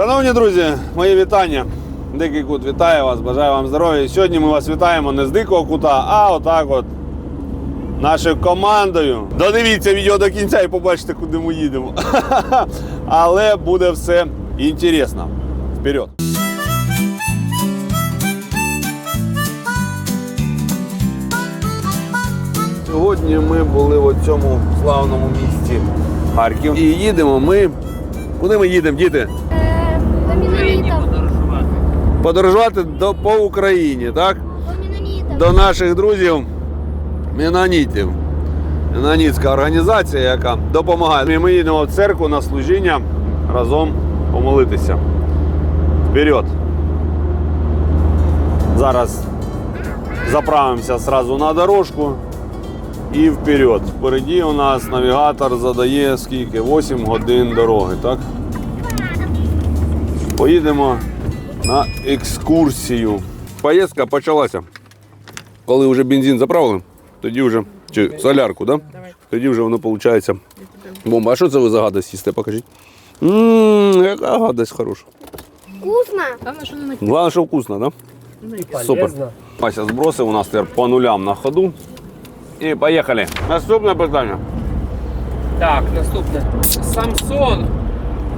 Шановні друзі, мої вітання. Дикий кут вітає вас, бажаю вам здоров'я. І Сьогодні ми вас вітаємо не з дикого кута, а отак от нашою командою. Додивіться відео до кінця і побачите, куди ми їдемо. Але буде все інтересно. Вперед! Сьогодні ми були в цьому славному місті Харків. І їдемо ми. Куди ми їдемо, діти? Е, По Подорожувати до, по Україні, так? До наших друзів Менонітів. Менонітська організація, яка допомагає. Ми їдемо в церкву на служіння разом помолитися. Вперед! Зараз заправимося сразу на дорожку і вперед. Впереді у нас навігатор задає скільки? 8 годин дороги, так? Поїдемо на екскурсію. Поїздка почалася. Коли вже бензин заправили, тоді вже. Чи солярку, да? Тоді вже воно виходить. Бомба. А що це ви за гадость їсте? Покажіть. Ммм, яка гадость хороша. Вкусно. Главное, що вкусно, да? ну и Супер. Вася збросив у нас тепер по нулям на ходу. І поїхали. Наступне питання. Так, наступне. Самсон,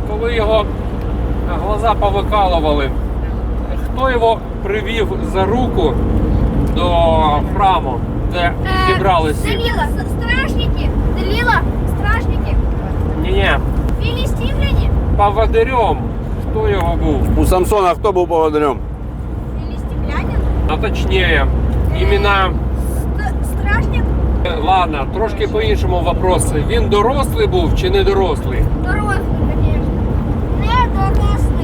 коли його глаза повикалували, хто його привів за руку до храму, де Е, зібралися? Делила. с- Стражники. Делила. Стражники. Ні-ні, Филистимляне. поводирем. Хто його був? У Самсона хто був поводирем? Филистимлянин. А точніше, імена. Стражник. Е, Ладно, трошки по-іншому вопрос. Він дорослий був чи не дорослий? Дорослый.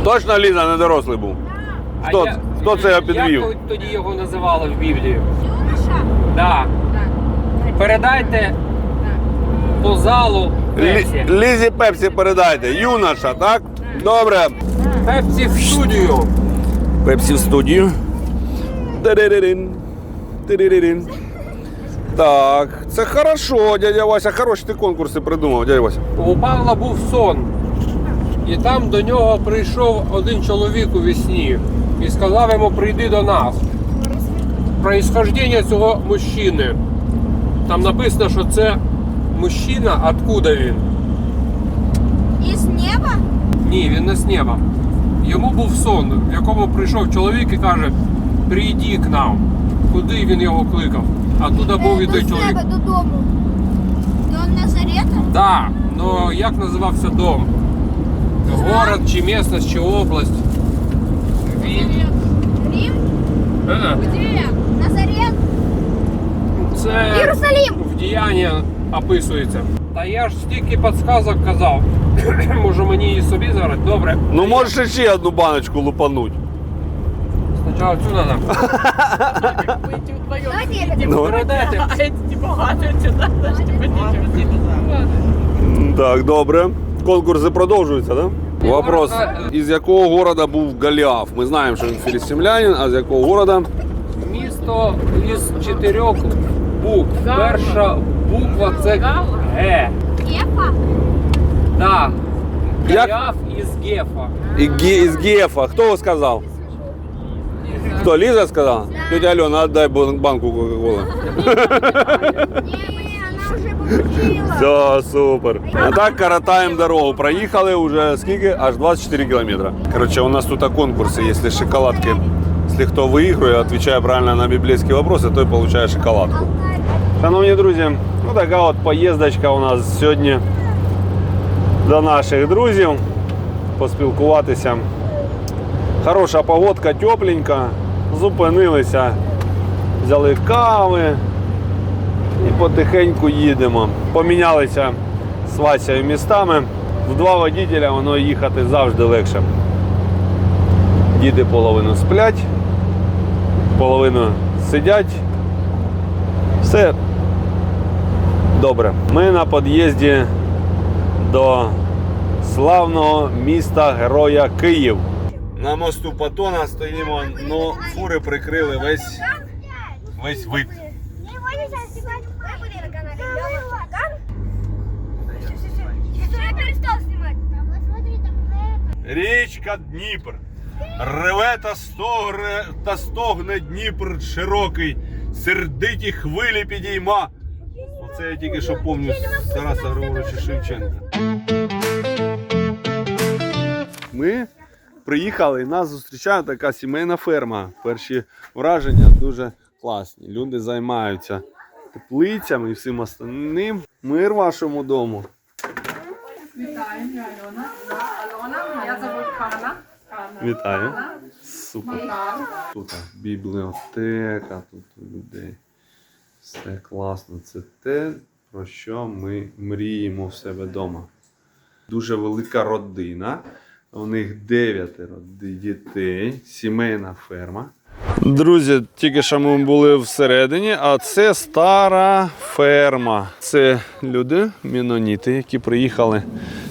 Точно Ліза не дорослий був. А Хто- я- хто це його підвів? Як тоді його називали в Біблії? Юноша. Да. Передайте по залу Пепсі. Лізі Пепсі передайте. Юноша, так? Добре. Пепсі в студію. Пепсі в студію. Тириририн. Тириририн. Так, це хорошо, дядя Вася. Хороші ти конкурси придумав, дядя Вася. У Павла був сон. І там до нього прийшов один чоловік у вісні і сказав йому: прийди до нас. Происхождення цього мужчини. Там написано, що це мужчина, откуда він? Из неба. Ні, він не з неба. Йому був сон, в якому прийшов чоловік і каже: Прийди к нам. Куди він його кликав? А туди був і Е, той до чоловік. додому. До Назарета. Так, ну як називався дом? Город чи місцевість, чи область? Він. Рим. Е, Где? Назарет. Це Єрусалим. в діянні описується. Та я ж стільки підсказок казав. Може мені її собі зараз? Добре. Ну можеш ще одну баночку лупануть. Спочатку цю треба. Будете вдвоем Давайте я сидите, Ну. Передайте. а эти типа гаджете, да? Значит, будете Так, добре. Конкурси продовжуються, так? Да? Вопрос. Із якого города був Голіаф? Ми знаємо, що він філістимлянин, а з якого города? Місто із чотирьох букв. Перша буква це Г. Кефа. Да. Як? Голіаф із Гефа. І Ге- із Гефа. Хто сказав? Хто, Ліза сказала? Тетя Альона, отдай бан- банку Кока-Коли. Не. Все, супер. А так коротаємо дорогу. Проїхали вже скільки? Аж 24 кілометри. Коротше, у нас тут конкурси, якщо шоколадки. Якщо хто виіграє, відповідає правильно на біблійські питання, той отримує шоколадку. Шановні друзі, ну така от поїздочка у нас сьогодні до наших друзів. Поспілкуватися. Хороша погодка, тепленька. Зупинилися, взяли кави І потихеньку їдемо. Помінялися з Васею містами. В два водителя воно їхати завжди легше. Діти половину сплять, половину сидять. Все добре. Ми на під'їзді до славного міста Героя Київ. На мосту Патона стоїмо, ну фури прикрили весь, весь вид. Річка Дніпр. Реве та стогне, та стогне Дніпр широкий, сердиті хвилі підійма. Оце я тільки що пам'ятаю Тараса Григоровича Шевченка. Ми приїхали і нас зустрічає така сімейна ферма. Перші враження дуже класні. Люди займаються теплицями і всім остальним. Мир вашому дому. Вітаю, я Альона. Альона, я зовут Хана. Вітаю. Супер. Тут бібліотека, тут у людей. Все класно. Це те, про що ми мріємо в себе вдома. Дуже велика родина. У них дев'ятеро дітей, сімейна ферма. Друзі, тільки що ми були всередині, а це стара ферма. Це люди, міноніти, які приїхали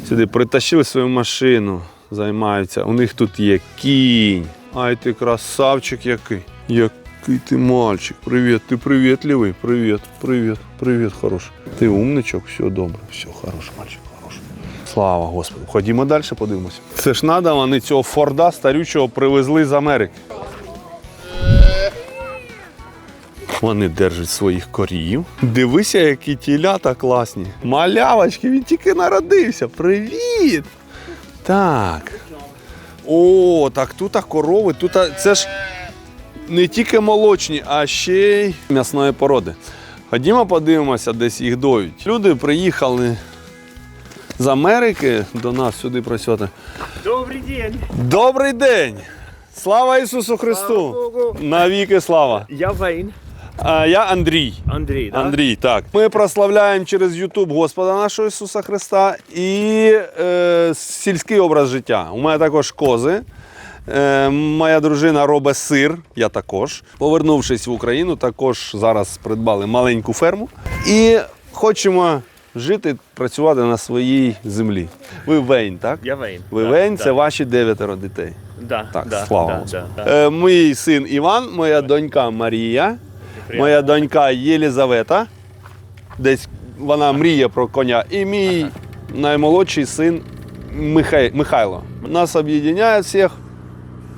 сюди, притащили свою машину, займаються. У них тут є кінь. Ай ти красавчик який. Який ти мальчик. Привіт, ти привітливий. Привіт, привіт, привіт, хороший. Ти умничок, все добре, все, хороший мальчик. Слава Господу. Ходімо далі, подивимося. Це ж надо, вони цього Форда старючого привезли з Америки. Вони держать своїх корів. Дивися, які тілята класні. Малявочки, він тільки народився. Привіт! Так. О, так тут корови. Тут це ж не тільки молочні, а ще й м'ясної породи. Ходімо подивимося, десь їх доють. Люди приїхали з Америки до нас сюди працювати. Добрий день. Добрий день! Слава Ісусу Христу! Богу. Навіки слава! Я Вейн. А я Андрій. Андрій, да? Андрій, так. Ми прославляємо через Ютуб Господа нашого Ісуса Христа і е, сільський образ життя. У мене також кози. Е, моя дружина робить сир, я також. Повернувшись в Україну, також зараз придбали маленьку ферму. І хочемо жити, працювати на своїй землі. Ви Вейн, так? Я Вейн. Ви да, Вейн да. це ваші дев'ятеро дітей. Да, Так, да, слава да, да, да. Е, мій син Іван, моя донька Марія. моя донька Єлізавета. Десь вона мріє про коня. І мій наймолодший син Михай... Михайло. Нас об'єднує всіх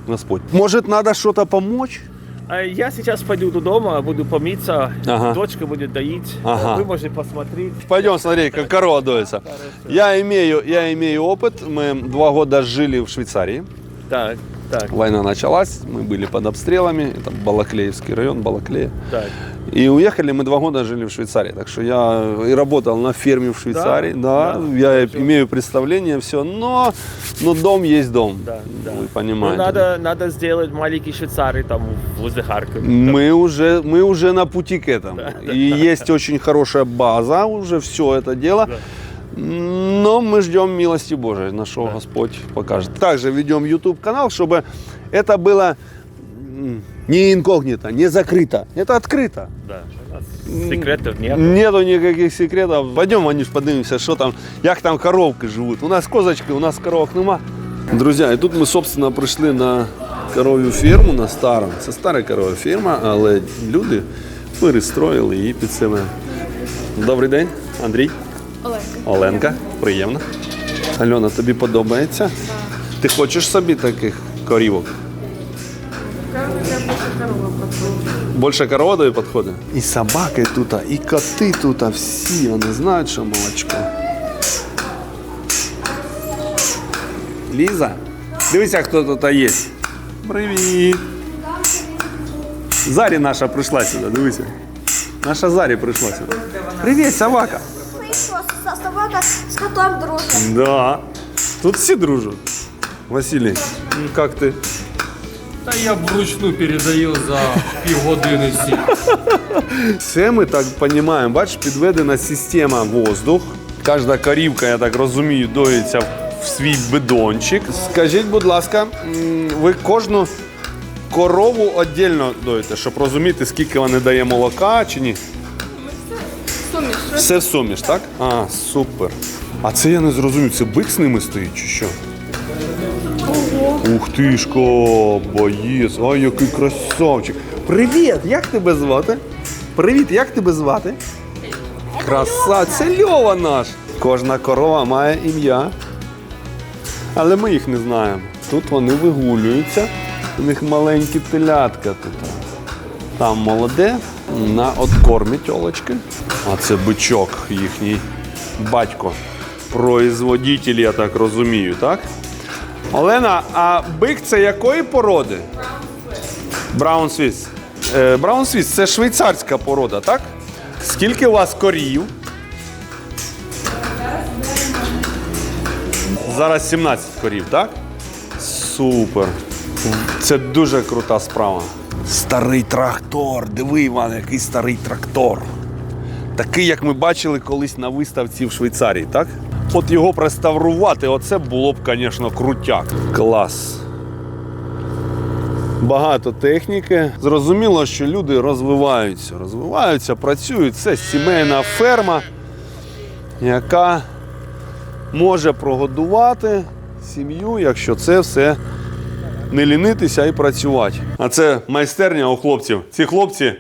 Господь. Може, треба щось допомогти? А Я сейчас пойду дома, буду помыться, Ага. дочка будет доить. Ага. Вы можете посмотреть. Пойдем смотреть, как корова доится. Я имею, я имею опыт. Мы два года жили в Швейцарии. Так, так, Война началась, мы были под обстрелами. Это Балаклеевский район, Балаклея. так. И уехали мы два года жили в Швейцарии. Так что я и работал на ферме в Швейцарии. Да, Да, я всё. имею представление, все. Но, но дом есть дом. Да, да. Вы Ну, понимаете. надо, надо сделать маленький швейцарий там возле Харькова. Мы уже, мы уже на пути к этому. и есть очень хорошая база, уже все это дело. Но мы ждем милости Божией, на что Господь покажет. Также ведем YouTube канал, чтобы это было м, не инкогнито, не закрыто. Это открыто. Да. У нас секретов нет. Нету никаких секретов. Пойдем, Ванюш, подивимося, що там, як там коровки живуть. У нас козочки, у нас коровок нема. Друзі, і тут ми, собственно, прийшли на коров'ю ферму на стару. Це стара корова ферма, але люди перестроїли її під себе. Добрий день, Андрій. Оленка. Оленка, приємно. Альона, тобі подобається? Ти хочеш собі таких корівок? Більше корова тобі підходить? І собаки тут, і коти тут, всі вони знають, що молочко. Ліза, дивися, хто тут є. Привіт. Зарі наша прийшла сюди, дивися. Наша Зарі прийшла сюди. Привіт, собака. Собака с котом дружит. Да. Тут всі дружать. Василій, ну як ти? Та я вручну передаю за півгодини сі. Це ми так розуміємо, бачиш, підведена система воздух. Кожна корівка, я так розумію, доїться в свій бидончик. Скажіть, будь ласка, м, ви кожну корову віддільно доїте, щоб розуміти, скільки вона дає молока чи ні? Суміш. Все в суміш, так? А, супер. А це я не зрозумів, це бик з ними стоїть чи що? Ух ти ж, боєць, ай, який красавчик. Привіт, як тебе звати? Привіт, як тебе звати? Краса, це Льова наш. Кожна корова має ім'я. Але ми їх не знаємо. Тут вони вигулюються, у них маленькі телятка тут. Там молоде, на откормі тьолочки. А це бичок їхній батько. Производитель, я так розумію, так? Олена, а бик це якої породи? Браун Свіс. Е, Браун Свіс це швейцарська порода, так? Скільки у вас корів? Зараз 17 корів, так? Супер. Це дуже крута справа. Старий трактор. Диви, Іван, який старий трактор. Такий, як ми бачили колись на виставці в Швейцарії, так? От його реставрувати, оце було б, звісно, крутяк. Клас. Багато техніки. Зрозуміло, що люди розвиваються, розвиваються, працюють. Це сімейна ферма, яка може прогодувати сім'ю, якщо це все не лінитися і працювати. А це майстерня у хлопців. Ці хлопці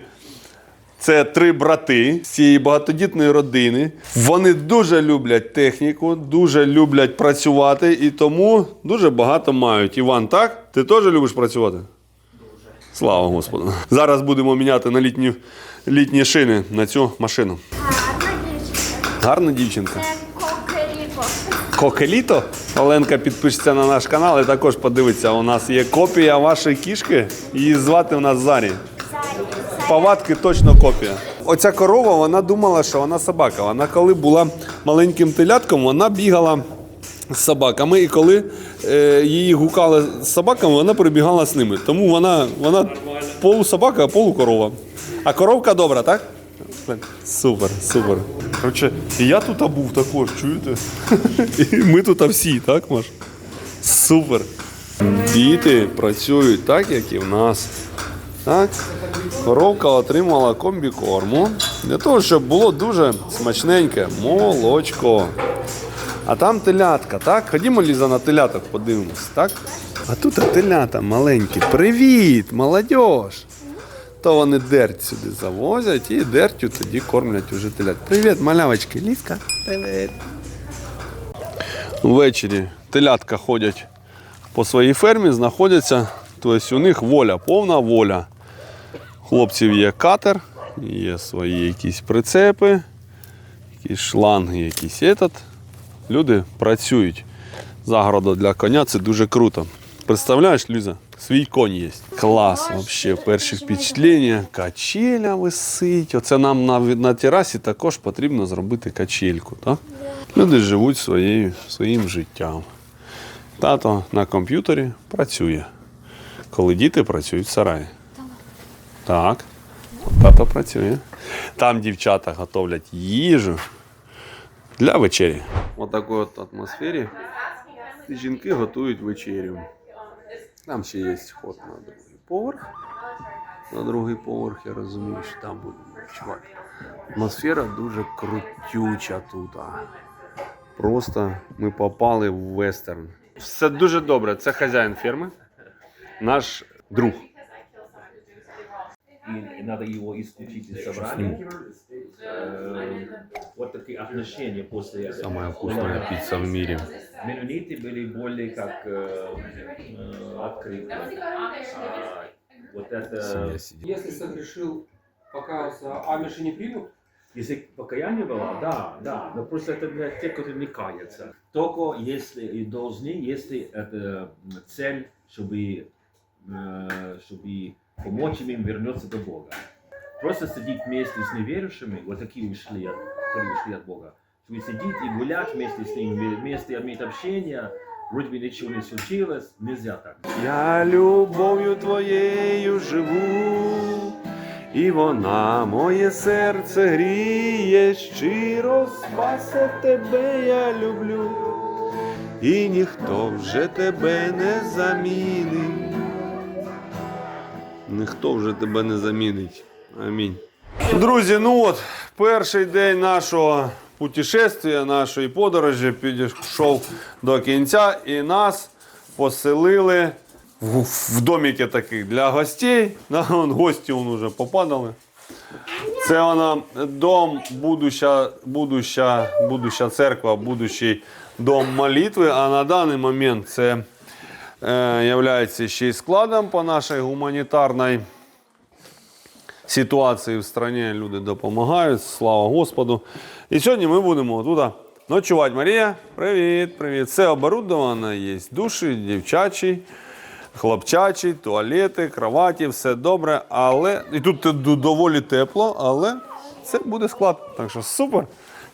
це три брати з цієї багатодітної родини. Вони дуже люблять техніку, дуже люблять працювати і тому дуже багато мають. Іван, так? Ти теж любиш працювати? Дуже. Слава Господу. Зараз будемо міняти на літні, літні шини на цю машину. Гарна дівчинка. Гарна дівчинка. Кокеліко. Кокеліто. Оленка підпишеться на наш канал і також подивиться. У нас є копія вашої кішки. Її звати у нас Зарі. Повадки точно копія. Оця корова, вона думала, що вона собака. Вона коли була маленьким телятком, вона бігала з собаками. І коли е, її гукали з собаками, вона прибігала з ними. Тому вона, вона полусобака, а полукорова. А коровка добра, так? Супер, супер. Коротше, і я тут був також, чуєте? Ми тут всі, так, Маш? Супер. Діти працюють так, як і в нас. Так? Коровка отримала комбікорму для того, щоб було дуже смачненьке молочко. А там телятка, так? Ходімо, Ліза, на теляток подивимось, так? А тут телята маленькі. Привіт, молодь! То вони дерть сюди завозять і дертю тоді кормлять уже телят. Привіт, малявочки, Лізка. Привіт. Ввечері телятка ходять по своїй фермі, знаходяться. Тобто у них воля, повна воля. Хлопців є катер, є свої якісь прицепи, якісь шланги, якісь етат. Люди працюють. Загорода для коня це дуже круто. Представляєш, Люза? Свій конь є. Клас, взагалі, перші впечатлення. Качеля висить. Оце нам на, на терасі також потрібно зробити качельку. Так? Люди живуть своєю, своїм життям. Тато на комп'ютері працює, коли діти працюють в сараї. Так. Тато працює. Там дівчата готовлять їжу для вечері. В такій от атмосфері жінки готують вечерю. Там ще є ход на другий поверх. На другий поверх, я розумію, що там будемо ночувати. Атмосфера дуже крутюча тут. Просто ми попали в вестерн. Все дуже добре. Це хазяїн ферми, наш друг и надо его исключить из собрания. Э, Вот такие отношения после... Самая вкусная пицца в мире. Менониты были более как э, э, открыты. А вот это... Если согрешил, покаялся, амиши не примут? Если покаяние было, да, да, но просто это для тех, кто не кается. Только если и должны, если это цель, чтобы, э, чтобы помочь им вернуться до Бога. Просто сидеть вместе с неверующими, вот такие ушли от, которые ушли от Бога. Чтобы сидеть и гулять вместе с ними, вместе иметь общение, вроде бы ничего не случилось, нельзя так. Я любов'ю твоєю живу, і вона моє серце гріє, щиро спасе тебе я люблю, і ніхто вже тебе не замінить. Ніхто вже тебе не замінить. Амінь. Друзі, ну от перший день нашого путешествия, нашої подорожі підійшов до кінця і нас поселили в, в доміки таких для гостей. На, вон, гості вон уже попадали. Це вона дом, будуща, будуща, будуща церква, будущий дом молитви, а на даний момент це е, являється ще й складом по нашій гуманітарній ситуації в країні. Люди допомагають, слава Господу. І сьогодні ми будемо тут ночувати. Марія, привіт, привіт. Все оборудовано, є душі, дівчачі, хлопчачі, туалети, кроваті, все добре. Але і тут доволі тепло, але це буде склад. Так що супер.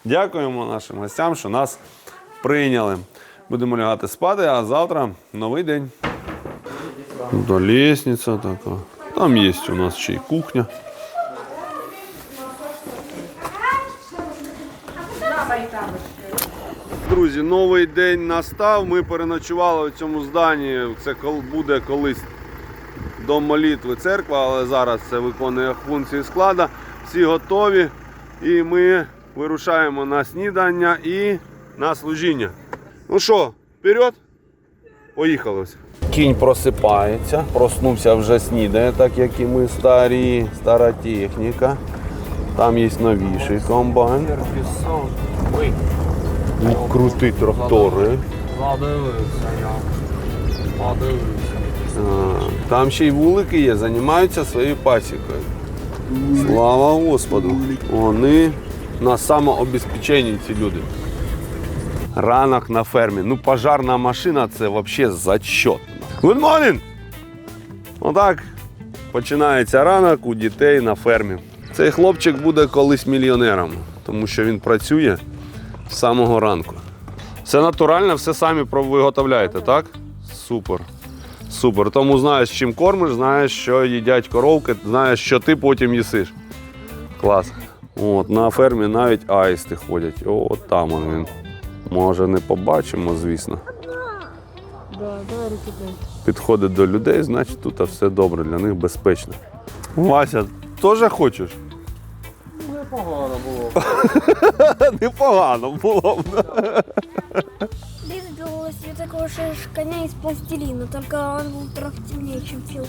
Дякуємо нашим гостям, що нас прийняли. Будемо лягати спати, а завтра новий день. Тут лестниця така. Там є у нас ще й кухня. Друзі, новий день настав. Ми переночували в цьому зданні. Це буде колись дом молитви церква, але зараз це виконує функції склада. Всі готові. І ми вирушаємо на снідання і на служіння. Ну що, вперед? Поїхали. Кінь просипається, проснувся вже снідає, так як і ми старі, стара техніка. Там є новіший комбайн. Ух, трактори. Там ще й вулики є, займаються своєю пасікою. Слава Господу! Вони на самообезпеченні ці люди. Ранок на фермі. Ну, пожарна машина це взагалі зачетно. Good morning! Отак починається ранок у дітей на фермі. Цей хлопчик буде колись мільйонером, тому що він працює з самого ранку. Все натурально, все самі виготовляєте, так? Супер. Супер. Тому знаєш, чим кормиш, знаєш, що їдять коровки, знаєш, що ти потім їсиш. Клас. От, на фермі навіть аїсти ходять. О, от там він. Може, не побачимо, звісно. Підходить до людей, значить тут все добре, для них безпечно. Вася, теж хочеш? Непогано було. Непогано було. б. Лиза делала себе такого коня из пластилина, только он был трохи темнее, чем Фил.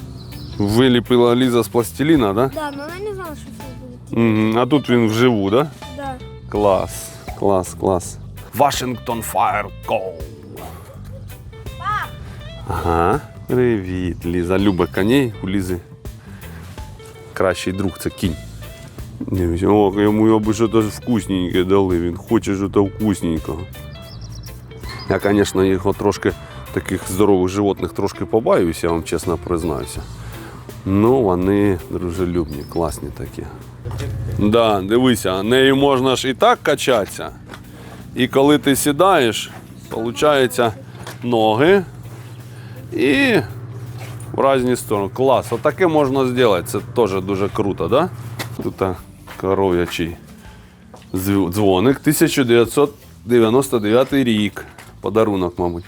Виліпила Ліза з пластиліна, так? Да, но она не знала, будет. Да? Мгм. А тут він вживу, так? Да? Да. Клас, клас, клас. Вашингтон Fire Go. Ага. Привіт, Ліза. Любить коней у Лізи. Кращий друг це кінь. О, йому його би щось вкусненьке дали. Він хоче щось вкусненького. Я, звісно, його трошки таких здорових животних трошки побаюся, я вам чесно признаюся. Ну, вони дружелюбні, класні такі. Да, дивися, нею можна ж і так качатися. І коли ти сідаєш, виходить ноги і в різні сторони. Клас. Отаке можна зробити. Це теж дуже круто, да? Тут а, коров'ячий дзвоник. 1999 рік. Подарунок, мабуть.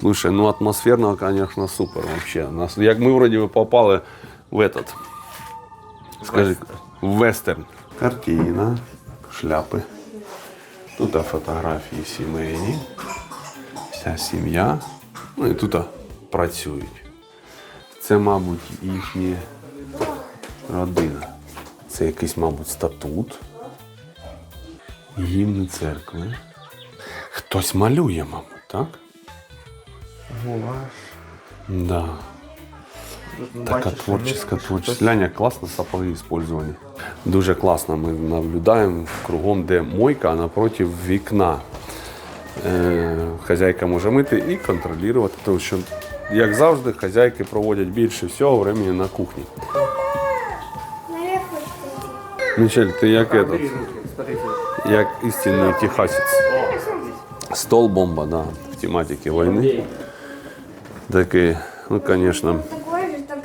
Слушай, ну атмосферно, конечно, супер вообще. Нас, як ми вроді би попали в этот. Скажи, в вестерн. Картина, шляпи. Тут фотографії сімейні. Вся сім'я. Ну і тут працюють. Це, мабуть, їхня родина. Це якийсь, мабуть, статут. Гімни церкви. Хтось малює, мабуть, так? Да. Така творческа творчість. Глянь, як класно сапоги використані. Дуже класно ми наблюдаємо кругом, де мойка, а напроти вікна. Е, хазяйка може мити і контролювати, тому що, як завжди, хазяйки проводять більше всього времени на кухні. Мішель, ти як этот, як істинний техасець. Стол бомба, да, в тематиці війни. Такий, ну, звісно,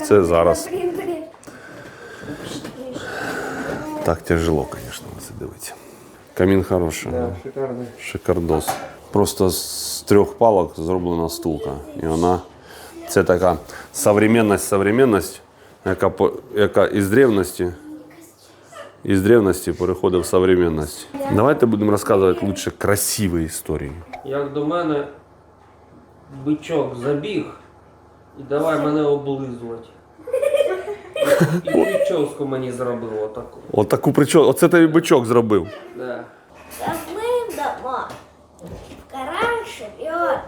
Це на зараз. принтере. так тяжело, звісно, на це дивитися. Камін хороший. Шикарний. Шикардос. Просто з трьох палок зроблена стулка. І вона це така современність, современність, яка, по- яка із древності, із древності переходить в современність. Давайте будемо розказувати лучше красиві історії. Як до мене бичок забіг І давай мене облизувати. І прическу мені зробив отаку. Отаку причому. Оце тобі бичок зробив. Да. Возьмем дома. В гараж вперед.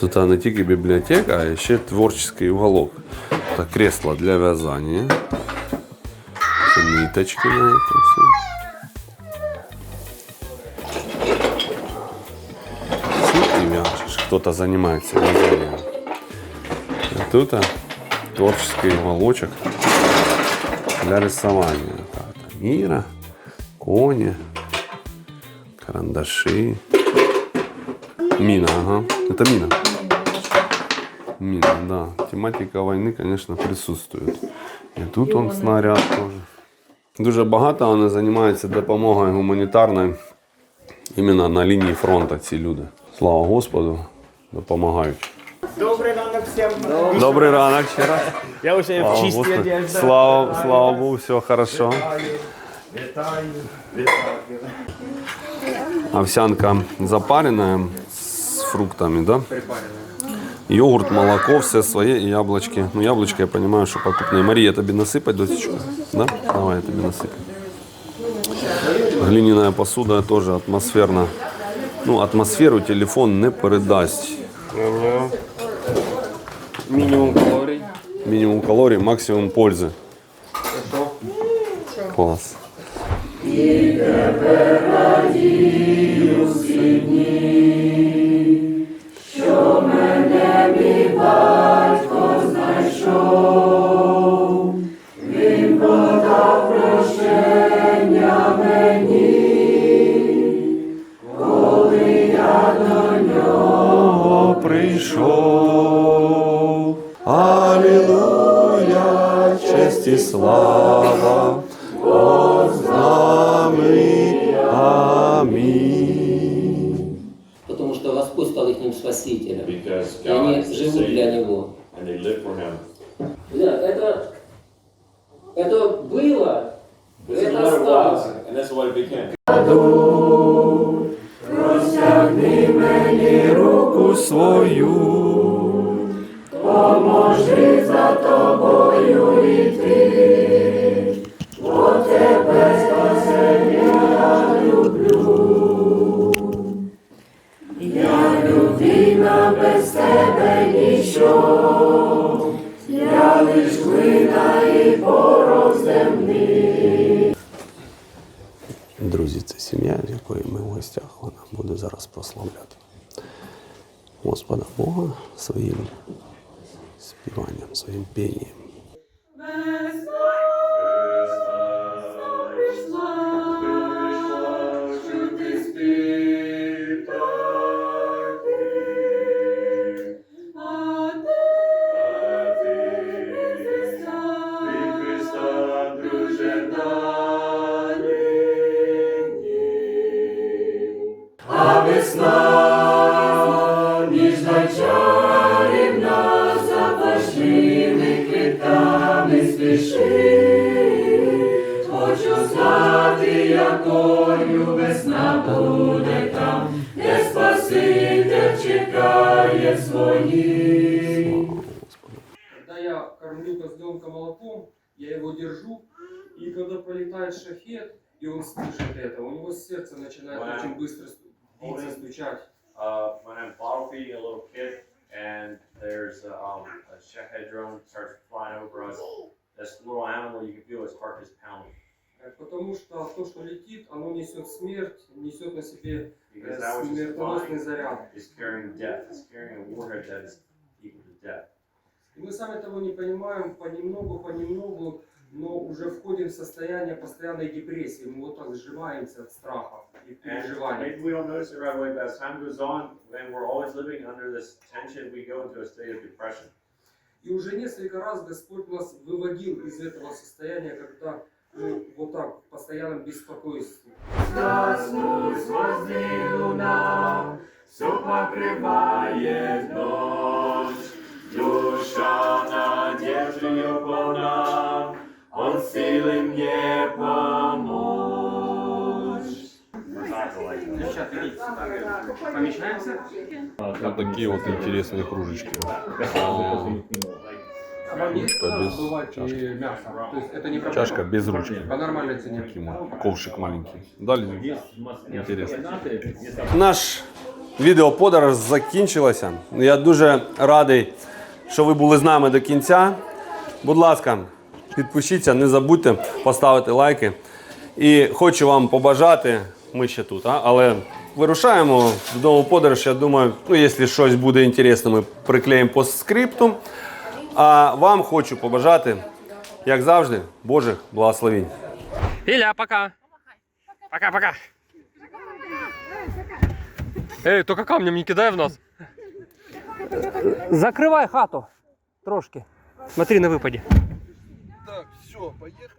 Тут а, не тільки бібліотека, а ще творчий уголок. Це кресло для вязання. Ниточки на це все. кто-то занимается вязанием. А тут а, творческий уголочек для рисования. Карта мира, кони, карандаши. Мина, ага. Это мина. Мина, да. Тематика войны, конечно, присутствует. І тут он снаряд теж. Дуже багато вони займаються допомогою гуманітарною іменно на лінії фронту ці люди. Слава Господу, допомагають. Добрий ранок всім. Добрий ранок ще раз. Я вже в Слава чистій Господу. одежді. Слава, слава Богу, все хорошо. Вітаю. Вітаю. Овсянка запаренная с фруктами, да? Йогурт, молоко, все своє і яблочки. Ну, яблочки, я понимаю, що покупні. Марія, тобі насипать, досечку? Да? Давай, я тобі насыпаю. Глиняная посуда теж атмосферна. Ну, атмосферу телефон не передасть. Мінімум калорій. Мінімум калорій, максимум пользи. Клас. прийшов. Слава, Бог з нами. Амінь. потому что Господь стал их спасителем. because И они God is the живут для Него. and they live for Him. Господа Бога своїм співанням, своїм пінням. Когда быстро биться, стучать. Uh, when I'm bottle feeding a little kid, and there's uh, um, a shahed drone starts flying over us, this little animal, you can feel his heart is pounding. Э, Потому что то, что летит, оно несет смерть, несет на себе Because э, that was just смертоносный заряд. is carrying death, is carrying a warhead that is equal to death. И мы сами того не понимаем, понемногу, понемногу, но уже входим в состояние постоянной депрессии. Мы вот так сжимаемся от страха и And переживаний. maybe we don't notice it right away, but as time goes on, when we're always living under this tension, we go into a state of depression. И уже несколько раз Господь нас выводил из этого состояния, когда мы вот так в постоянном беспокойстве. Помещаемся? Вот такие вот интересные кружечки. Вам есть Это куда без забывать чашки. и мясо? То есть это не проблема? Чашка без ручки. По нормальной цене. Таким вот ковшик маленький. Дали. Интересно. Наш відеоподорож закінчилася. Я дуже радий, що ви були з нами до кінця. Будь ласка, підпишіться, не забудьте поставити лайки. І хочу вам побажати, ми ще тут, а? але вирушаємо додому подорож. Я думаю, ну, якщо щось буде інтересне, ми приклеїмо по скрипту. А вам хочу побажати, як завжди, Божих благословінь. Ілля, пока. Пока-пока. Ей, тільки камнем не кидай в нас. Закривай хату. Трошки. Смотри на випаді. Поїхали.